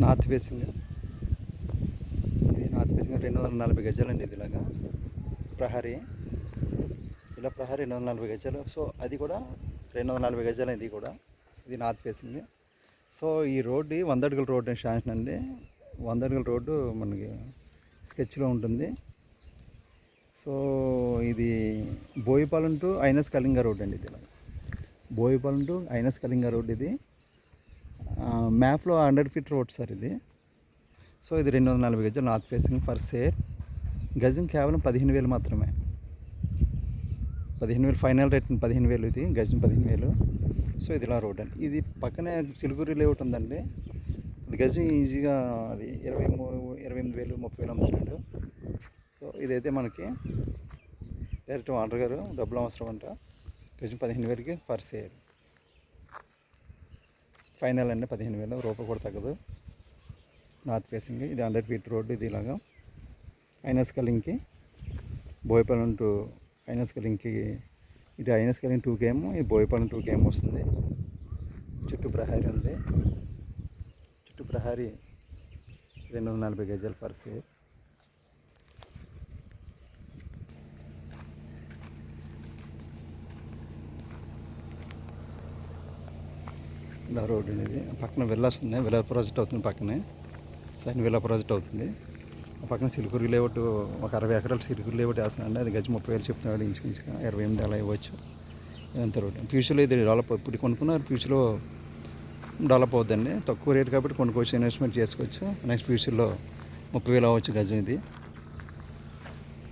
North facing. ఇది north facing రెండు వందల నలభై గజాలండి ఇది ఇలాగా. ప్రహరీ. ఇలా ప్రహరీ రెండు వందల నలభై గజాలు. సో అది కూడా రెండు వందల నలభై గజాలు ఇది కూడా. ఇది నార్త్ ఫేసింగ్. సో ఈ రోడ్డు వంద అడుగుల రోడ్డు శాంక్షన్ అండి. వంద అడుగుల రోడ్డు మనకి స్కెచ్లో ఉంటుంది. సో ఇది Boyapalem to INS Kalinga road అండి ఇది. ఇలా Boyapalem to INS Kalinga road ఇది. మ్యాప్లో హండ్రెడ్ ఫీట్ రోడ్ సార్ ఇది. సో ఇది రెండు వందల నలభై గజాలు నార్త్ ఫేసింగ్ ఫర్ సేర్ గజం కేవలం పదిహేను వేలు మాత్రమే. పదిహేను వేలు ఫైనల్ రేట్ పదిహేను వేలు ఇది గజం పదిహేను వేలు. సో ఇది ఇలా రోడ్ అండి. ఇది పక్కనే సిలుగురి లేఅవుట్ ఉందండి. ఇది గజం ఈజీగా అది ఇరవై ఇరవై ఎనిమిది వేలు ముప్పై వేలు అమ్ముతున్నాడు సో ఇదైతే మనకి డైరెక్ట్ ఆర్డర్ గారు డబ్బులు అవసరం అంట. గజం పదిహేను వేలకి ఫర్ సేల్. ఫైనల్ అండి పదిహేను వేలు. రూపాయి కూడా తగ్గదు. నార్త్ ఫేసింగ్ ఇది హండ్రెడ్ ఫీట్ రోడ్డు ఇది ఇలాగా. ఐనస్ కలింగ్కి బోయపాలెం టు ఐనస్ కలింగ్కి ఇది ఐనస్ కలింగ్ టూ గేమ్ ఇది బోయపాలెం టూ గేమ్ వస్తుంది. చుట్టూ ప్రహారీ ఉంది. చుట్టూ ప్రహారీ రెండు వందల నలభై గజాలు ఫర్ దా రోడ్ అనేది. పక్కన విల్లాస్ ఉన్నాయి. విల్లా ప్రాజెక్ట్ అవుతుంది పక్కనే. సైన్ విల్లా ప్రాజెక్ట్ అవుతుంది. ఆ పక్కన సిలుకూరు లేఅవుట్ ఒక అరవై ఎకరాలు సిలుకూరు లేఅవుట్ వేస్తున్నాండి అది గజం ముప్పై వేలు చెప్తున్నాడు ఇంచుమించుగా ఇరవై ఎనిమిది అలా ఇవ్వచ్చు. ఇదంతా రోడ్. ఫ్యూచర్లో ఇది డెవలప్ ఇప్పుడు కొనుక్కున్నారు. ఫ్యూచర్లో డెవలప్ అవుతుందండి తక్కువ రేట్ కాబట్టి కొనుక్కోవచ్చు ఇన్వెస్ట్మెంట్ చేసుకోవచ్చు. నెక్స్ట్ ఫ్యూచర్లో ముప్పై వేలు అవ్వచ్చు గజం ఇది.